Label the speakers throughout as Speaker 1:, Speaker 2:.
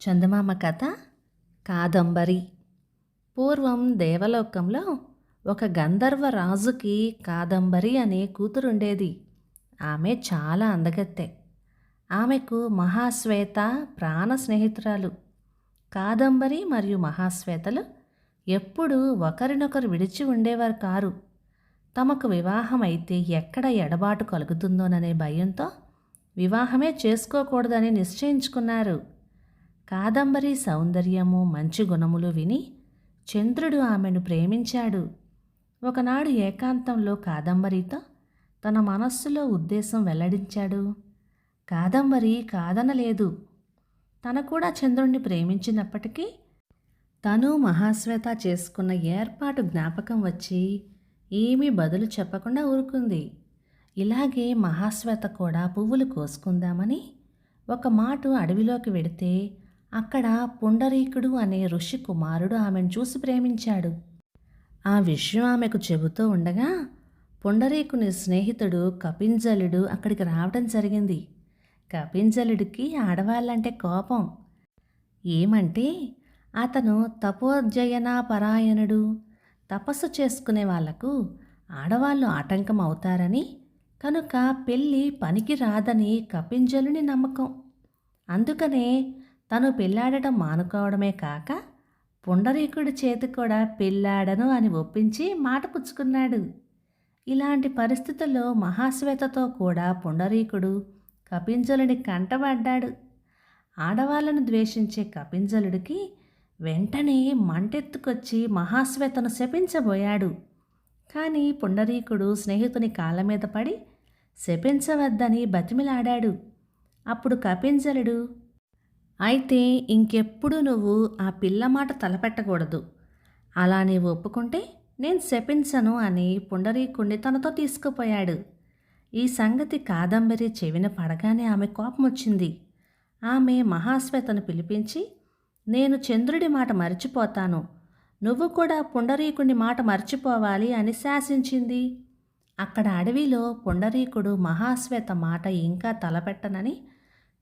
Speaker 1: చందమామ కథ కాదంబరి. పూర్వం దేవలోకంలో ఒక గంధర్వ రాజుకి కాదంబరి అనే కూతురుండేది. ఆమె చాలా అందగత్తె. ఆమెకు మహాశ్వేత ప్రాణ స్నేహితురాలు. కాదంబరి మరియు మహాశ్వేతలు ఎప్పుడూ ఒకరినొకరు విడిచి ఉండేవారు కారు. తమకు వివాహం అయితే ఎక్కడ ఎడబాటు కలుగుతుందోననే భయంతో వివాహమే చేసుకోకూడదని నిశ్చయించుకున్నారు. కాదంబరి సౌందర్యము మంచి గుణములు విని చంద్రుడు ఆమెను ప్రేమించాడు. ఒకనాడు ఏకాంతంలో కాదంబరితో తన మనస్సులో ఉద్దేశం వెల్లడించాడు. కాదంబరి కాదనలేదు. తన కూడా చంద్రుణ్ణి ప్రేమించినప్పటికీ తను మహాశ్వేత చేసుకున్న ఏర్పాటు జ్ఞాపకం వచ్చి ఏమీ బదులు చెప్పకుండా ఊరుకుంది. ఇలాగే మహాశ్వేత కూడా పువ్వులు కోసుకుందామని ఒక మాట అడవిలోకి వెడితే అక్కడ పుండరీకుడు అనే ఋషి కుమారుడు ఆమెను చూసి ప్రేమించాడు. ఆ విషయం ఆమెకు చెబుతూ ఉండగా పుండరీకుని స్నేహితుడు కపింజలుడు అక్కడికి రావడం జరిగింది. కపింజలుడికి ఆడవాళ్ళంటే కోపం. ఏమంటే అతను తపోజ్జయన పరాయణుడు తపస్సు చేసుకునే వాళ్ళకు ఆడవాళ్ళు ఆటంకం అవుతారని కనుక పెళ్ళి పనికి రాదని కపింజలుని నమ్మకం. అందుకనే తను పెళ్ళాడటం మానుకోవడమే కాక పుండరీకుడి చేతి కూడా పెళ్ళాడను అని ఒప్పించి మాట పుచ్చుకున్నాడు. ఇలాంటి పరిస్థితుల్లో మహాశ్వేతతో కూడా పుండరీకుడు కపింజలుని కంటబడ్డాడు ఆడవాళ్ళను ద్వేషించే కపింజలుడికి వెంటనే మంటెత్తుకొచ్చి మహాశ్వేతను శపించబోయాడు. కానీ పుండరీకుడు స్నేహితుని కాళ్ళ మీద పడి శపించవద్దని బతిమిలాడాడు. అప్పుడు కపింజలుడు అయితే ఇంకెప్పుడు నువ్వు ఆ పిల్ల మాట తలపెట్టకూడదు. అలా నీవు ఒప్పుకుంటే నేను శపించను అని పుండరీకుణ్ణి తనతో తీసుకుపోయాడు. ఈ సంగతి కాదంబరి చెవిన పడగానే ఆమె కోపం వచ్చింది ఆమె మహాశ్వేతను పిలిపించి నేను చంద్రుడి మాట మర్చిపోతాను. నువ్వు కూడా పుండరీకుడి మాట మర్చిపోవాలి అని శాసించింది. అక్కడ అడవిలో పుండరీకుడు మహాశ్వేత మాట ఇంకా తలపెట్టనని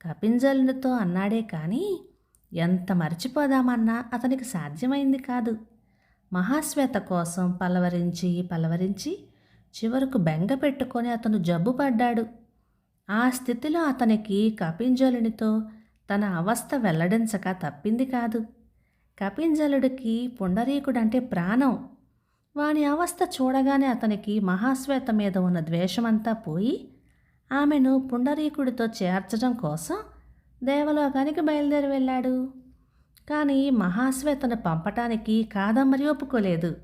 Speaker 1: కపింజలునితో అన్నాడే కానీ ఎంత మర్చిపోదామన్నా అతనికి సాధ్యమైంది కాదు. మహాశ్వేత కోసం పలవరించి పలవరించి చివరకు బెంగ పెట్టుకొని అతను జబ్బు పడ్డాడు. ఆ స్థితిలో అతనికి కపింజలునితో తన అవస్థ వెల్లడించక తప్పింది కాదు. కపింజలుడికి పుండరీకుడంటే ప్రాణం. వాని అవస్థ చూడగానే అతనికి మహాశ్వేత మీద ఉన్న ద్వేషమంతా పోయి ఆమెను పుండరీకుడితో చేర్చడం కోసం దేవలోకానికి బయలుదేరి వెళ్ళాడు. కానీ మహాశ్వేతను పంపటానికి కాదమ్మరి ఒప్పుకోలేదు.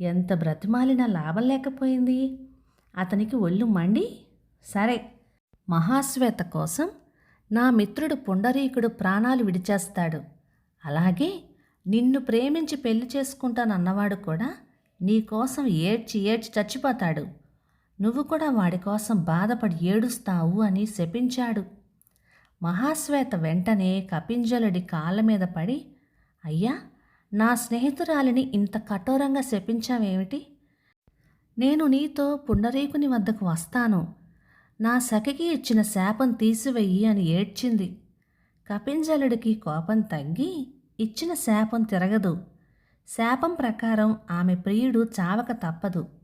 Speaker 1: ఎంత బ్రతిమాలినా లాభం లేకపోయింది. అతనికి ఒళ్ళు మండి సరే మహాశ్వేత కోసం నా మిత్రుడు పుండరీకుడు ప్రాణాలు విడిచేస్తాడు. అలాగే నిన్ను ప్రేమించి పెళ్ళి చేసుకుంటానన్నవాడు కూడా నీకోసం ఏడ్చి ఏడ్చి చచ్చిపోతాడు. నువ్వు కూడా వాడి కోసం బాధపడి ఏడుస్తావు అని శపించాడు. మహాశ్వేత వెంటనే కపింజలుడి కాళ్ళ మీద పడి అయ్యా నా స్నేహితురాలిని ఇంత కఠోరంగా శపించావేమిటి? నేను నీతో పుండరీకుని వద్దకు వస్తాను. నా సఖికి ఇచ్చిన శాపం తీసివెయ్యి అని ఏడ్చింది. కపింజలుడికి కోపం తగ్గి ఇచ్చిన శాపం తిరగదు. శాపం ప్రకారం ఆమె ప్రియుడు చావక తప్పదు.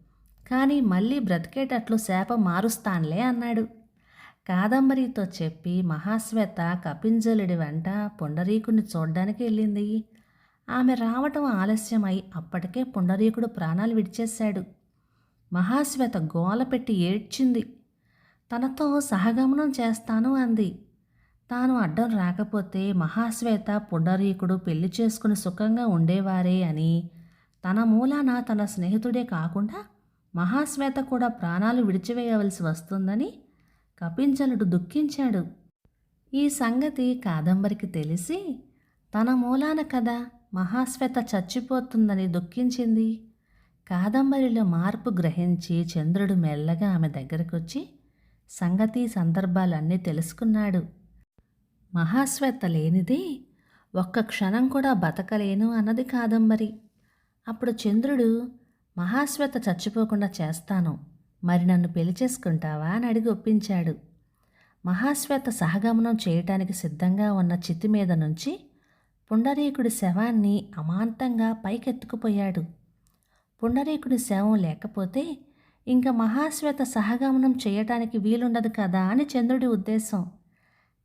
Speaker 1: కానీ మళ్ళీ బ్రతికేటట్లు శాపం మారుస్తాన్లే అన్నాడు. కాదంబరితో చెప్పి మహాశ్వేత కపింజలుడి వెంట పుండరీకుని చూడ్డానికి వెళ్ళింది. ఆమె రావటం ఆలస్యమై అప్పటికే పుండరీకుడు ప్రాణాలు విడిచేశాడు. మహాశ్వేత గోల పెట్టి ఏడ్చింది. తనతో సహగమనం చేస్తాను అంది. తాను అడ్డం రాకపోతే మహాశ్వేత పుండరీకుడు పెళ్ళి చేసుకుని సుఖంగా ఉండేవారే అని తన మూలాన తన స్నేహితుడే కాకుండా మహాశ్వేత కూడా ప్రాణాలు విడిచివేయవలసి వస్తుందని కపించలుడు దుఃఖించాడు. ఈ సంగతి కాదంబరికి తెలిసి తన మూలాన కదా మహాశ్వేత చచ్చిపోతుందని దుఃఖించింది. కాదంబరిలో మార్పు గ్రహించి చంద్రుడు మెల్లగా ఆమె దగ్గరకొచ్చి సంగతి సందర్భాలన్నీ తెలుసుకున్నాడు. మహాశ్వేత లేనిది ఒక్క క్షణం కూడా బతకలేను అన్నది కాదంబరి. అప్పుడు చంద్రుడు మహాశ్వేత చచ్చిపోకుండా చేస్తాను. మరి నన్ను పెళ్ళి చేసుకుంటావా అని అడిగి ఒప్పించాడు. మహాశ్వేత సహగమనం చేయటానికి సిద్ధంగా ఉన్న చితి మీద నుంచి పుండరీకుడి శవాన్ని అమాంతంగా పైకెత్తుకుపోయాడు. పుండరీకుడి శవం లేకపోతే ఇంకా మహాశ్వేత సహగమనం చేయటానికి వీలుండదు కదా అని చంద్రుడి ఉద్దేశం.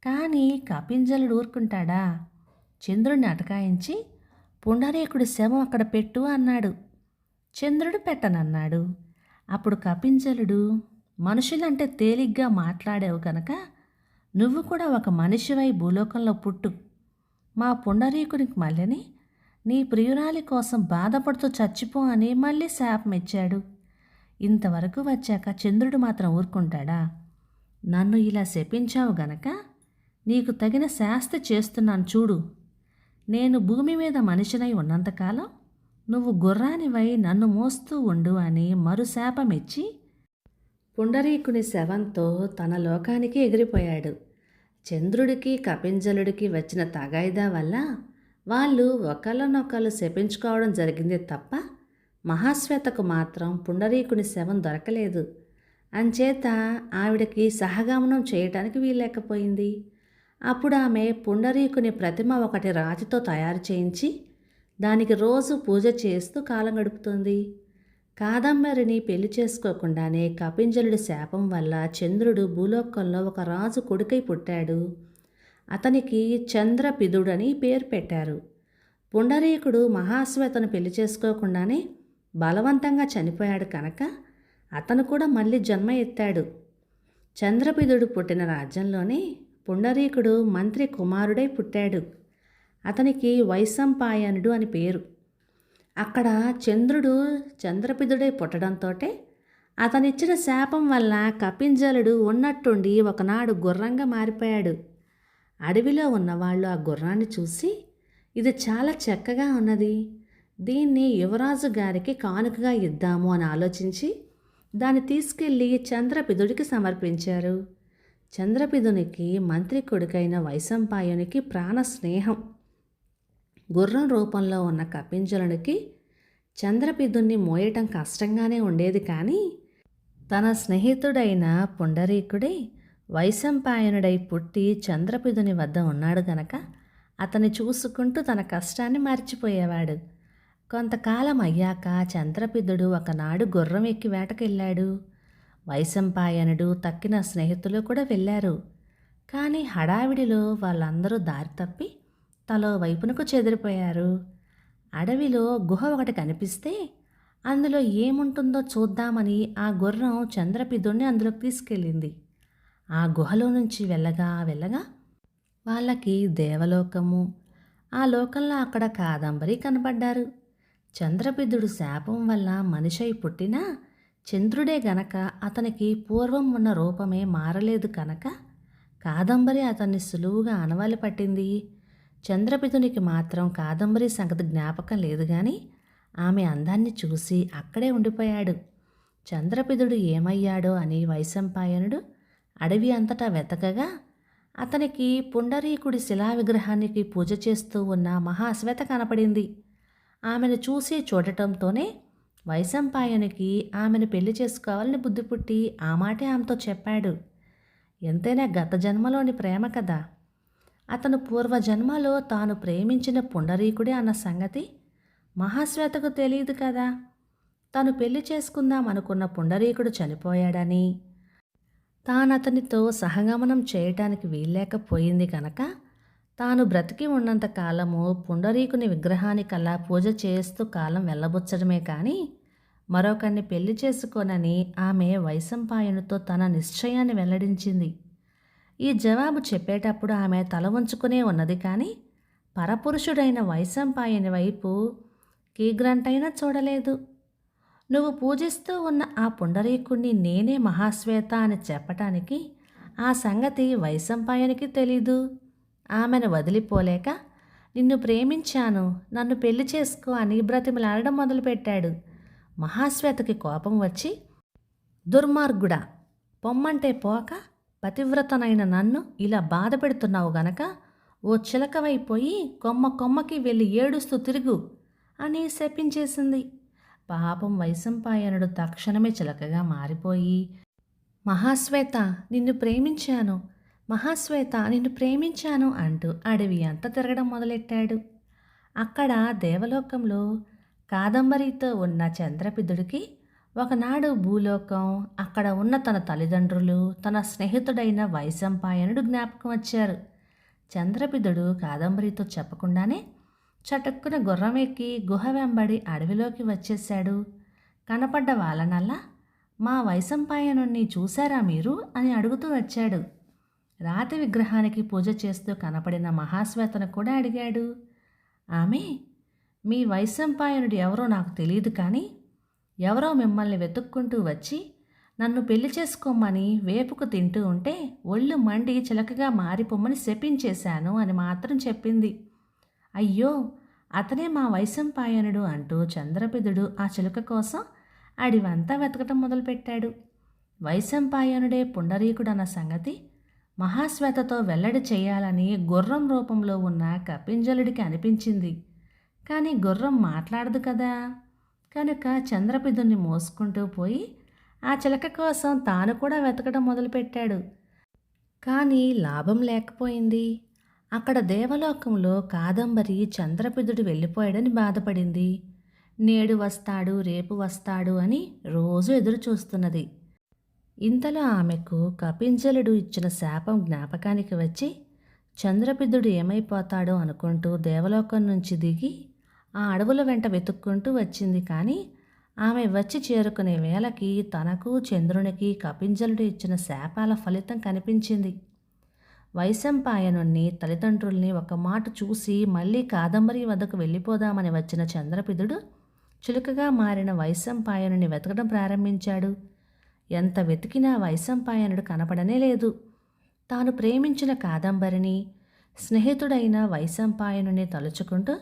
Speaker 1: కానీ కపింజలుడు ఊరుకుంటాడా? చంద్రుడిని అటకాయించి పుండరీకుడి శవం అక్కడ పెట్టు అన్నాడు. చంద్రుడు పెట్టనన్నాడు. అప్పుడు కపించలుడు మనుషులంటే తేలిగ్గా మాట్లాడావు కనుక నువ్వు కూడా ఒక మనిషివై భూలోకంలో పుట్టు. మా పుండరీకునికి మళ్ళని నీ ప్రియురాలి కోసం బాధపడుతూ చచ్చిపో అని మళ్ళీ శాపం ఇచ్చాడు ఇంతవరకు వచ్చాక చంద్రుడు మాత్రం ఊరుకుంటాడా? నన్ను ఇలా శపించావు గనక నీకు తగిన శాస్తి చేస్తున్నాను చూడు. నేను భూమి మీద మనిషినై ఉన్నంతకాలం నువ్వు గుర్రానివై నన్ను మోస్తూ ఉండు అని మరుశాపమిచ్చి పుండరీకుని శవంతో తన లోకానికి ఎగిరిపోయాడు. చంద్రుడికి కపింజలుడికి వచ్చిన తగాయిదా వల్ల వాళ్ళు ఒకళ్ళనొకళ్ళు శపించుకోవడం జరిగింది తప్ప మహాశ్వేతకు మాత్రం పుండరీకుని శవం దొరకలేదు. అంచేత ఆవిడకి సహగమనం చేయటానికి వీల్లేకపోయింది. అప్పుడు ఆమె పుండరీకుని ప్రతిమ ఒకటి రాతితో తయారు చేయించి దానికి రోజు పూజ చేస్తూ కాలం గడుపుతుంది. కాదంబరిని పెళ్ళి చేసుకోకుండానే కపింజలుడి శాపం వల్ల చంద్రుడు భూలోకంలో ఒక రాజు కొడుకై పుట్టాడు. అతనికి చంద్రపిదుడని పేరు పెట్టారు. పుండరీకుడు మహాశ్వేతను పెళ్ళి చేసుకోకుండానే బలవంతంగా చనిపోయాడు కనుక అతను కూడా మళ్ళీ జన్మ ఎత్తాడు. చంద్రపిదుడు పుట్టిన రాజ్యంలోనే పుండరీకుడు మంత్రి కుమారుడై పుట్టాడు. అతనికి వైశంపాయనుడు అని పేరు. అక్కడ చంద్రుడు చంద్రపిదుడై పుట్టడంతో అతనిచ్చిన శాపం వల్ల కపింజలుడు ఉన్నట్టుండి ఒకనాడు గుర్రంగా మారిపోయాడు. అడవిలో ఉన్నవాళ్ళు ఆ గుర్రాన్ని చూసి ఇది చాలా చక్కగా ఉన్నది. దీన్ని యువరాజు గారికి కానుకగా ఇద్దాము అని ఆలోచించి దాన్ని తీసుకెళ్ళి చంద్రపిదుడికి సమర్పించారు. చంద్రపిదునికి మంత్రి కొడుకైన వైశంపాయునికి ప్రాణ స్నేహం గుర్రం రూపంలో ఉన్న కపింజలునికి చంద్రపిదుణ్ణి మోయటం కష్టంగానే ఉండేది కానీ తన స్నేహితుడైన పుండరీకుడే వైశంపాయనుడై పుట్టి చంద్రపిదుని వద్ద ఉన్నాడు గనక అతన్ని చూసుకుంటూ తన కష్టాన్ని మర్చిపోయేవాడు. కొంతకాలం అయ్యాక చంద్రపిద్దుడు ఒకనాడు గుర్రం ఎక్కి వేటకెళ్ళాడు. వైశంపాయనుడు తక్కిన స్నేహితులు కూడా వెళ్ళారు. కానీ హడావిడిలో వాళ్ళందరూ దారి తప్పి తలో వైపునకు చెదిరిపోయారు. అడవిలో గుహ ఒకటి కనిపిస్తే అందులో ఏముంటుందో చూద్దామని ఆ గుర్రం చంద్రపిద్దుడిని అందులోకి తీసుకెళ్ళింది. ఆ గుహలో నుంచి వెళ్ళగా వెళ్ళగా వాళ్ళకి దేవలోకము ఆ లోకంలో అక్కడ కాదంబరి కనపడ్డారు. చంద్రబిద్దుడు శాపం వల్ల మనిషై పుట్టినా చంద్రుడే గనక అతనికి పూర్వం ఉన్న రూపమే మారలేదు కనుక కాదంబరి అతన్ని సులువుగా అనవాలి పట్టింది. చంద్రపితునికి మాత్రం కాదంబరి సంగతి జ్ఞాపకం లేదు కానీ ఆమె అందాన్ని చూసి అక్కడే ఉండిపోయాడు. చంద్రపిదుడు ఏమయ్యాడో అని వైశంపాయనుడు అడవి అంతటా వెతకగా అతనికి పుండరీకుడి శిలా విగ్రహానికి పూజ చేస్తూ ఉన్న మహాశ్వేత కనపడింది. ఆమెను చూసి చూడటంతోనే వైశంపాయనికి ఆమెను పెళ్ళి చేసుకోవాలని బుద్ధి పుట్టి ఆ మాటే ఆమెతో చెప్పాడు. ఎంతైనా గత జన్మలోని ప్రేమ కదా. అతను పూర్వజన్మలో తాను ప్రేమించిన పుండరీకుడే అన్న సంగతి మహాశ్వేతకు తెలియదు కదా. తను పెళ్ళి చేసుకుందాం అనుకున్న పుండరీకుడు చనిపోయాడని తాను అతనితో సహగమనం చేయటానికి వీల్లేకపోయింది కనుక తాను బ్రతికి ఉన్నంత కాలము పుండరీకుని విగ్రహానికల్లా పూజ చేస్తూ కాలం వెళ్ళబుచ్చడమే కానీ మరొకరిని పెళ్ళి చేసుకోనని ఆమె వైశంపాయనుతో తన నిశ్చయాన్ని వెల్లడించింది. ఈ జవాబు చెప్పేటప్పుడు ఆమె తల ఉంచుకునే ఉన్నది కానీ పరపురుషుడైన వైశంపాయని వైపు కీగ్రంటైనా చూడలేదు. నువ్వు పూజిస్తూ ఉన్న ఆ పుండరీకుణ్ణి నేనే మహాశ్వేత అని చెప్పటానికి ఆ సంగతి వైశంపాయనికి తెలీదు. ఆమెను వదిలిపోలేక నిన్ను ప్రేమించాను నన్ను పెళ్ళి చేసుకో అని బ్రతిమలాడడం మొదలుపెట్టాడు. మహాశ్వేతకి కోపం వచ్చి దుర్మార్గుడా పొమ్మంటే పోక పతివ్రతనైన నన్ను ఇలా బాధ పెడుతున్నావు గనక ఓ చిలకవైపోయి కొమ్మ కొమ్మకి వెళ్ళి ఏడుస్తూ తిరుగు అని శపించేసింది. పాపం వైశంపాయనుడు తక్షణమే చిలకగా మారిపోయి మహాశ్వేత నిన్ను ప్రేమించాను. మహాశ్వేత నిన్ను ప్రేమించాను అంటూ అడవి అంతా తిరగడం మొదలెట్టాడు. అక్కడ దేవలోకంలో కాదంబరితో ఉన్న చంద్రపిదుడికి ఒకనాడు భూలోకం అక్కడ ఉన్న తన తల్లిదండ్రులు తన స్నేహితుడైన వైశంపాయనుడు జ్ఞాపకం వచ్చారు. చంద్రబిదుడు కాదంబరితో చెప్పకుండానే చటుక్కున గుర్రం ఎక్కి గుహ వెంబడి అడవిలోకి వచ్చేశాడు. కనపడ్డ వాళ్ళనల్లా మా వైశంపాయనుణ్ణి చూశారా మీరు? అని అడుగుతూ వచ్చాడు. రాతి విగ్రహానికి పూజ చేస్తూ కనపడిన మహాశ్వేతను కూడా అడిగాడు. ఆమె? మీ వైశంపాయనుడు ఎవరో నాకు తెలియదు కానీ ఎవరో మిమ్మల్ని వెతుక్కుంటూ వచ్చి నన్ను పెళ్ళి చేసుకోమని వేపుకు తింటూ ఉంటే ఒళ్ళు మండి చిలకగా మారిపోమ్మని శపించేశాను అని మాత్రం చెప్పింది. అయ్యో అతనే మా వైశంపాయనుడు అంటూ చంద్రపిదుడు ఆ చిలుక కోసం అడివంతా వెతకటం మొదలుపెట్టాడు. వైశంపాయనుడే పుండరీకుడన్న సంగతి మహాశ్వేతతో వెల్లడి చేయాలని గుర్రం రూపంలో ఉన్న కపింజలుడికి అనిపించింది. కానీ గుర్రం మాట్లాడదు కదా? కనుక చంద్రపిదుని మోసుకుంటూ పోయి ఆ చిలక కోసం తాను కూడా వెతకడం మొదలుపెట్టాడు. కానీ లాభం లేకపోయింది. అక్కడ దేవలోకంలో కాదంబరి చంద్రపిదుడు వెళ్ళిపోయాడని బాధపడింది. నేడు వస్తాడు రేపు వస్తాడు అని రోజు ఎదురు చూస్తున్నది ఇంతలో ఆమెకు కపింజలుడు ఇచ్చిన శాపం జ్ఞాపకానికి వచ్చి చంద్రపిదుడు ఏమైపోతాడో అనుకుంటూ దేవలోకం నుంచి దిగి ఆ అడవుల వెంట వెతుక్కుంటూ వచ్చింది. కానీ ఆమె వచ్చి చేరుకునే వేళకి తనకు చంద్రునికి కపింజలుడు ఇచ్చిన శాపాల ఫలితం కనిపించింది. వైశంపాయనుణ్ణి తల్లిదండ్రుల్ని ఒక మాట చూసి మళ్ళీ కాదంబరి వద్దకు వెళ్ళిపోదామని వచ్చిన చంద్రపిదుడు చులుకగా మారిన వైశంపాయనుని వెతకడం ప్రారంభించాడు. ఎంత వెతికినా వైశంపాయనుడు కనపడనే లేదు. తాను ప్రేమించిన కాదంబరిని స్నేహితుడైన వైశంపాయనుని తలుచుకుంటూ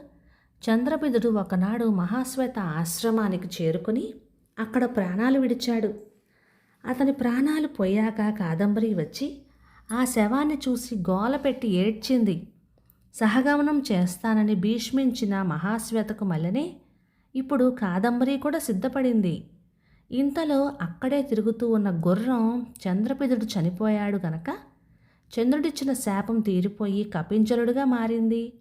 Speaker 1: చంద్రబిదుడు ఒకనాడు మహాశ్వేత ఆశ్రమానికి చేరుకుని అక్కడ ప్రాణాలు విడిచాడు. అతని ప్రాణాలు పోయాక కాదంబరి వచ్చి ఆ శవాన్ని చూసి గోల పెట్టి ఏడ్చింది. సహగమనం చేస్తానని భీష్మించిన మహాశ్వేతకు మల్లనే ఇప్పుడు కాదంబరి కూడా సిద్ధపడింది. ఇంతలో అక్కడే తిరుగుతూ ఉన్న గుర్రం చంద్రపిదుడు చనిపోయాడు గనక చంద్రుడిచ్చిన శాపం తీరిపోయి కపించలుడుగా మారింది.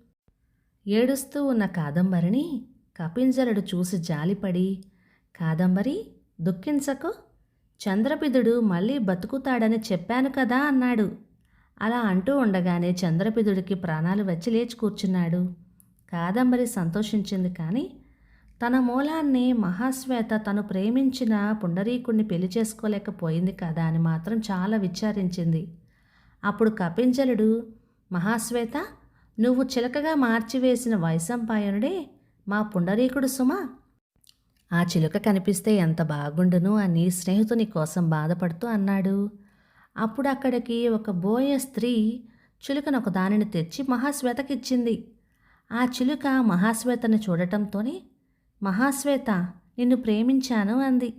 Speaker 1: ఏడుస్తూ ఉన్న కాదంబరిని కపింజలుడు చూసి జాలిపడి కాదంబరి దుఃఖించకు. చంద్రపిదుడు మళ్ళీ బతుకుతాడని చెప్పాను కదా అన్నాడు. అలా అంటూ ఉండగానే చంద్రపిదుడికి ప్రాణాలు వచ్చి లేచి కూర్చున్నాడు. కాదంబరి సంతోషించింది కానీ తన మూలాన్ని మహాశ్వేత తను ప్రేమించిన పుండరీకుణ్ణి పెళ్ళి చేసుకోలేకపోయింది కదా అని మాత్రం చాలా విచారించింది. అప్పుడు కపింజలుడు మహాశ్వేత నువ్వు చిలకగా మార్చివేసిన వైశంపాయనుడే మా పుండరీకుడు సుమా. ఆ చిలుక కనిపిస్తే ఎంత బాగుండును అని స్నేహితుని కోసం బాధపడుతూ అన్నాడు. అప్పుడు అక్కడికి ఒక బోయ స్త్రీ చిలుకను ఒక దానిని తెచ్చి మహాశ్వేతకిచ్చింది. ఆ చిలుక మహాశ్వేతను చూడటంతోనే మహాశ్వేత నిన్ను ప్రేమించాను అంది.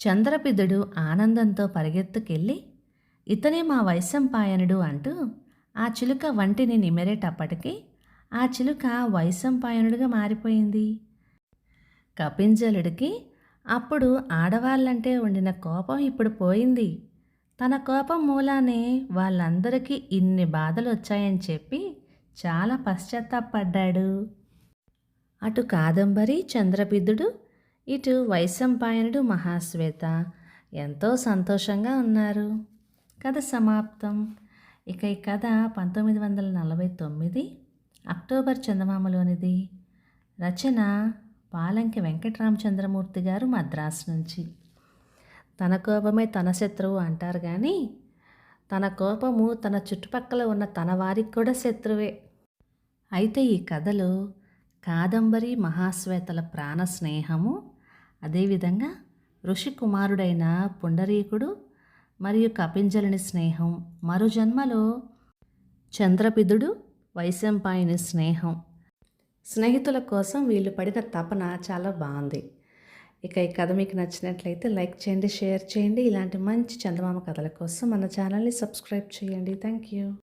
Speaker 1: చంద్రపిదుడు ఆనందంతో పరిగెత్తుకెళ్ళి ఇతనే మా వైశంపాయనుడు అంటూ ఆ చిలుక వంటిని నిమెరేటప్పటికీ ఆ చిలుక వైశంపాయనుడిగా మారిపోయింది. కపింజలుడికి అప్పుడు ఆడవాళ్ళంటే ఉండిన కోపం ఇప్పుడు పోయింది. తన కోపం మూలానే వాళ్ళందరికీ ఇన్ని బాధలు వచ్చాయని చెప్పి చాలా పశ్చాత్తాపడ్డాడు. అటు కాదంబరి చంద్రబిద్దుడు ఇటు వైశంపాయనుడు మహాశ్వేత ఎంతో సంతోషంగా ఉన్నారు. కథ సమాప్తం. ఇక ఈ కథ పంతొమ్మిది వందల నలభై తొమ్మిది అక్టోబర్ చందమామలోనిది రచన పాలంకి వెంకటరామచంద్రమూర్తి గారు మద్రాసు నుంచి. తన కోపమే తన శత్రువు అంటారు కానీ తన కోపము తన చుట్టుపక్కల ఉన్న తన వారికి కూడా శత్రువే. అయితే ఈ కథలో కాదంబరి మహాశ్వేతల ప్రాణ స్నేహము అదేవిధంగా ఋషి కుమారుడైన పుండరీకుడు మరియు కపింజలుని స్నేహం. మరో జన్మలో చంద్రపిదుడు వైశంపాయుని స్నేహం. స్నేహితుల కోసం వీళ్ళు పడిన తపన చాలా బాగుంది. ఇక ఈ కథ మీకు నచ్చినట్లయితే లైక్ చేయండి షేర్ చేయండి. ఇలాంటి మంచి చందమామ కథల కోసం మన ఛానల్ని సబ్స్క్రైబ్ చేయండి. Thank you